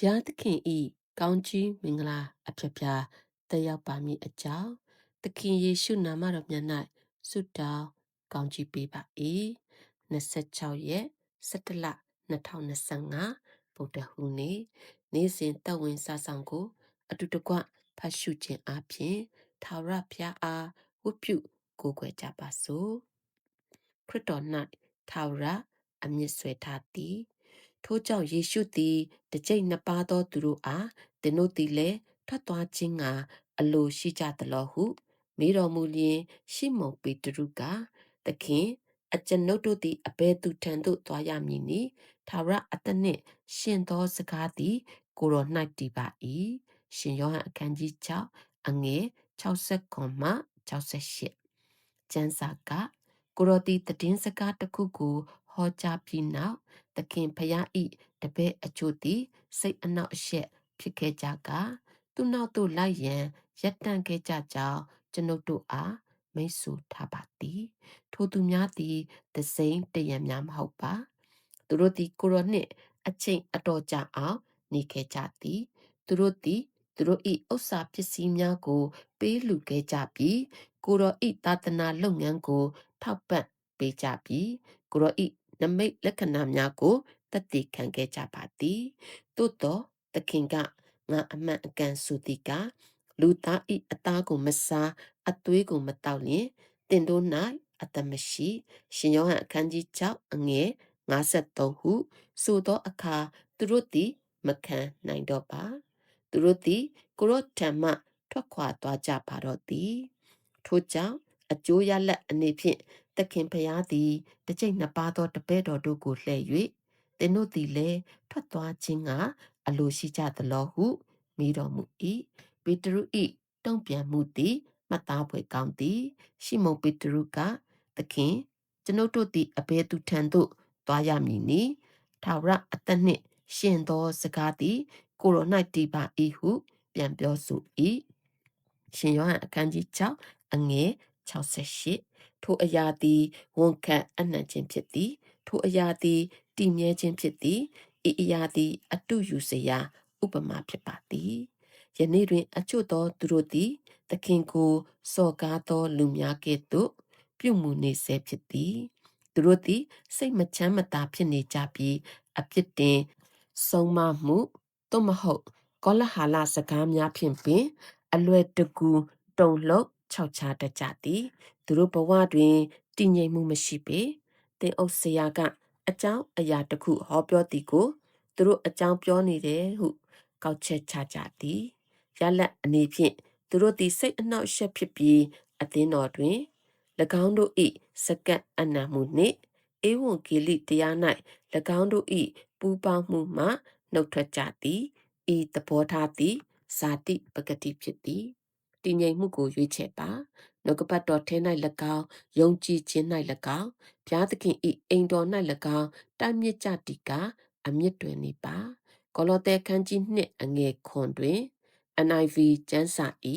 ဘုရားသခင်ဤကောင်းကြီးမင်္ဂလာအဖျက်ဖျားတက်ရောက်ပါမည်အကြောင်းသခင်ယေရှုနာမတော်မြတ်၌ဆုတောင်းကောင်းကြီးပေးပါ၏26ရက်17လ2025ဗုဒ္ဓဟူးနေ့နေ့စဉ်တက်ဝင်စာဆောင်ကို အတူတကွဖတ်ရှုခြင်းအပြင်ထာဝရဘုရားအားဝတ်ပြုကိုးကွယ်ကြပါစို့ခရစ်တော်၌ထာဝရအမြင့်ဆွဲထားသည် ထို့ကြောင့်ယေရှုသည်တစ်ကြိမ်နှစ်ပါးသောသူတို့အားသင်တို့သည်လည်းထွက်သွားခြင်းကအလိုရှိကြသလောဟုမေးတော်မူလျင်ရှိမုန်ပေတရုကသခင်အကျွန်ုပ်တို့သည်အဘယ်သူထံသို့သွားရမည်နည်းထာဝရအသက်နှင့်ရှင်သောစကားသည် ကိုတော်၌တည်ပါ၏ရှင်ယောဟန်အခန်းကြီး6အငယ်60မှ68ကျမ်းစာကကိုတော်သည်တည်င်းစကားတစ်ခုကိုဟောကြားပြီးနောက် သခင်ဖျားဤတပည့်အချို့သည်စိတ်အနှောက်အယှက်ဖြစ်ခဲ့ကြကသူနောက်သို့လိုက်ရန်ရပ်တန့်ခဲ့ကြကြောင်းကျွန်ုပ်တို့အားမိတ်ဆွထားပါသည်ထိုသူများသည်တစိမ့်တရံများမဟုတ်ပါသူတို့သည်ကိုရောနှင့်အချိန်အတော်ကြာအောင်နေခဲ့ကြသည်သူတို့သည်သူတို့၏ဥစ္စာပစ္စည်းများကို ပေးလူခဲ့ကြပြီးကိုရောဤသာသနာလုပ်ငန်းကို ထောက်ပံ့ပေးကြပြီးကိုရောဤ နမိတ်လက္ခဏာများကိုတည်တည်ခံခဲ့ကြပါသည်သို့တော့သခင်ကငါအမှန်အကန်ဆိုသည်ကလူသားဤအသားကိုမစားအသွေးကိုမတောက်လျင်တင်တို့၌အသက်မရှိရှင်ယောဟန်အခန်းကြီး6အငယ်53ဟုဆိုသောအခါသူတို့သည်မခံနိုင်တော့ပါသူတို့သည်ကိုရော့ထံမှထွက်ခွာသွားကြပါတော့သည်ထို့ကြောင့် အကျိုးရလက်အနေဖြင့်သခင်ဖျားသည်တစ်ကြိမ်နှစ်ပါးသောတပည့်တော်တို့ကိုလှည့်၍သင်တို့သည်လည်းထွက်သွားခြင်းကအလိုရှိကြသလောဟုမိတော်မူ၏ပေတရု၏တုံ့ပြန်မှုသည်မှတ်သားဖွယ်ကောင်းသည်ရှိမုန်ပေတရုကသခင်ကျွန်ုပ်တို့သည်အဘယ်သူထံသို့သွားရမည်နည်းထာဝရအသက်နှင့်ရှင်သောစကားသည်ကိုရို၌တည်ပါ၏ဟု ပြန်ပြောဆို၏ရှင်ယောဟန်အခန်းကြီး6အငယ် 68ထိုအရာသည်ဝန်ခံအနှံ့ခြင်းဖြစ်သည်ထိုအရာသည်တည်မြဲခြင်းဖြစ်သည်ဤအရာသည် အတုယူစရာဥပမာဖြစ်ပါသည်ယနေ့တွင် အချို့သောသူတို့သည်သခင်ကိုစော်ကားသောလူများကဲ့သို့ပြုမှုနေဆဲဖြစ်သည်သူတို့သည် စိတ်မချမ်းမသာဖြစ်နေကြပြီးအပြစ်တင်ဆုံးမမှုသို့မဟုတ်ကောလဟာလစကားများဖြင့်ပင် အလွယ်တကူတုံလှုပ် ခြောက်ခြားတတ်ကြသည်သူတို့ဘဝတွင်တည်ငြိမ်မှုမရှိပေသင်အုပ်ဆရာကအကြောင်းအရာတစ်ခုဟောပြောသည်ကိုသူတို့အကြောင်းပြောနေတယ်ဟုကောက်ချက်ချကြသည်ရလက်အနေဖြင့်သူတို့သည်စိတ်အနှောက်အယှက်ဖြစ်ပြီးအသင်းတော်တွင်၎င်းတို့၏စကတ်အနံမှုနှင့်ဧဝံဂေလိတရား၌၎င်းတို့၏ပူပေါင်းမှုမှနှုတ်ထွက်ကြသည်ဤသဘောထားသည်ဇာတိပဂတိဖြစ်သည် တည်ငြိမ်မှုကိုရွေးချယ်ပါနှုတ်ကပတ်တော်ထဲ၌၎င်းယုံကြည်ခြင်း၌၎င်းဘုရားသခင်ဤအိမ်တော်၌၎င်းတိုင်မြစ်ကြတိကအမြင့်တွင်နေပါကောလောသဲခန်းကြီးနှစ်အငယ်ခွန်တွင် NIV ကျမ်းစာဤ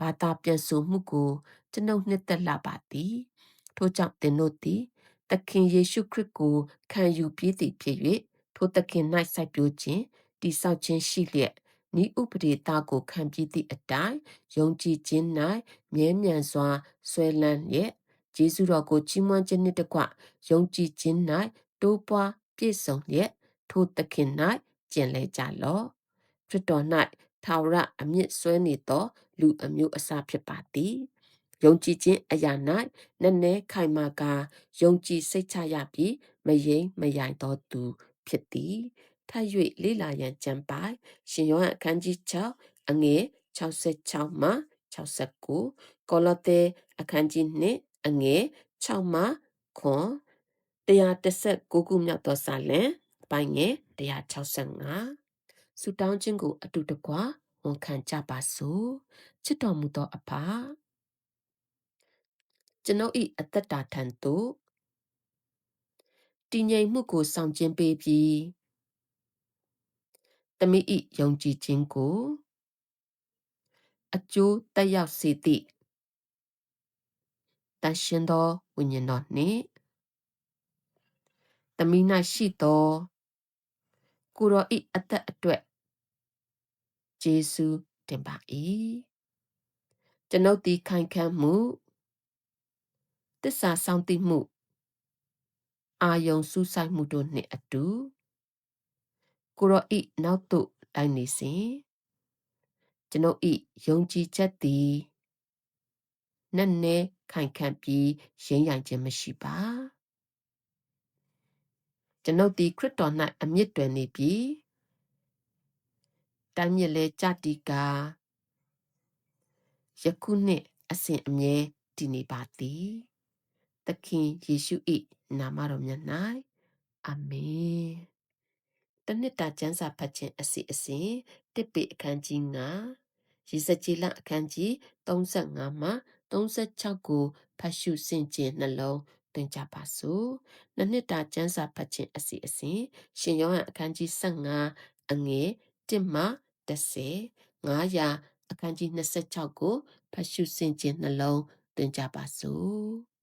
ဘာသာပြန်ဆိုမှုကိုကျွန်ုပ်နှစ်သက်လာပါသည်ထို့ကြောင့်သင်တို့သည်သခင်ယေရှုခရစ်ကိုခံယူပြီးသည်ဖြစ်၍ထိုသခင်၌စိုက်ပျိုးခြင်းတိဆောက်ခြင်းရှိလျက် ဤဥပဒေသားကိုခံပြီးသည့်အတိုင်းယုံကြည်ခြင်း၌မြဲမြံစွာဆွဲလန်းလျက်ဂျေဇုတော်ကိုချီးမွမ်းခြင်းနှင့်တကွယုံကြည်ခြင်း၌တိုးပွားပြည့်စုံလျက်ထိုသခင်၌ကျင်လဲကြလော့ခရစ်တော်၌ထာဝရအမြင့်ဆွဲနေသော လူအမျိုးအစားဖြစ်ပါသည်ယုံကြည်ခြင်းအရာ၌နည်းနည်းခိုင်မာကာယုံကြည်စိတ်ချရပြီးမယိမ့်မယိုင်သောသူဖြစ်သည် ထပ်၍လေ့လာရန်ကြံပိုင်ရှင်ယောဟန်အခန်းကြီး6အငယ်66မှ69ကောလောသဲအခန်းကြီး2အငယ်6မှခွန်116ခုမြောက်သောစာလံပိုင်းငယ်165ဆုတောင်းခြင်းကိုအတူတကွဝန်ခံကြပါစို့ချစ်တော်မူသောအဖကျွန်ုပ်၏အသက်တာထံသို့တည်ငြိမ်မှုကိုဆောင်ကျင်းပေးပြီး တမိ၏ယုံကြည်ခြင်းကိုအကျိုးတက်ရောက်စေသည့်တန်ရှင်သောဝိညာဉ်တော်နှင့်တမိ၌ရှိသောကိုရောဤအသက်အတွက်ကျေးဇူးတင်ပါ၏ကျွန်ုပ်သည်ခိုင်ခန့်မှုတစ္ဆာဆောင်သိမှု အာယုံစူးစိုက်မှုတို့နှင့်အတူ ကိုရောဤနောက်သို့လိုက်နေစဉ်ကျွန်ုပ်ဤယုံကြည်ချက်သည်နက်နဲခိုင်ခန့်ပြီးရင်းရိုင်ခြင်းမရှိပါကျွန်ုပ်သည်ခရစ်တော်၌အမြင့်တွယ်နေပြီးတိုင်းမြစ်လဲကြတိကာယခုနှင့်အစဉ်အမြဲတည်နေပါသည်သခင်ယေရှု၏နာမတော်မြတ်၌အာမင် တနှစ်တာကျမ်းစာဖတ်ခြင်းအစီအစဉ်တစ်ပေအခန်းကြီး9ရေစကြည်လအခန်းကြီး35မှ36ကိုဖတ်ရှုဆင်ခြင်နှလုံးသင်ကြပါစို့နှစ်နှစ်တာကျမ်းစာဖတ်ခြင်းအစီအစဉ်ရှင်ယောဟန်အခန်းကြီး15အငယ်1မှ10 900အခန်းကြီး26ကိုဖတ်ရှုဆင်ခြင်နှလုံးသင်ကြပါစို့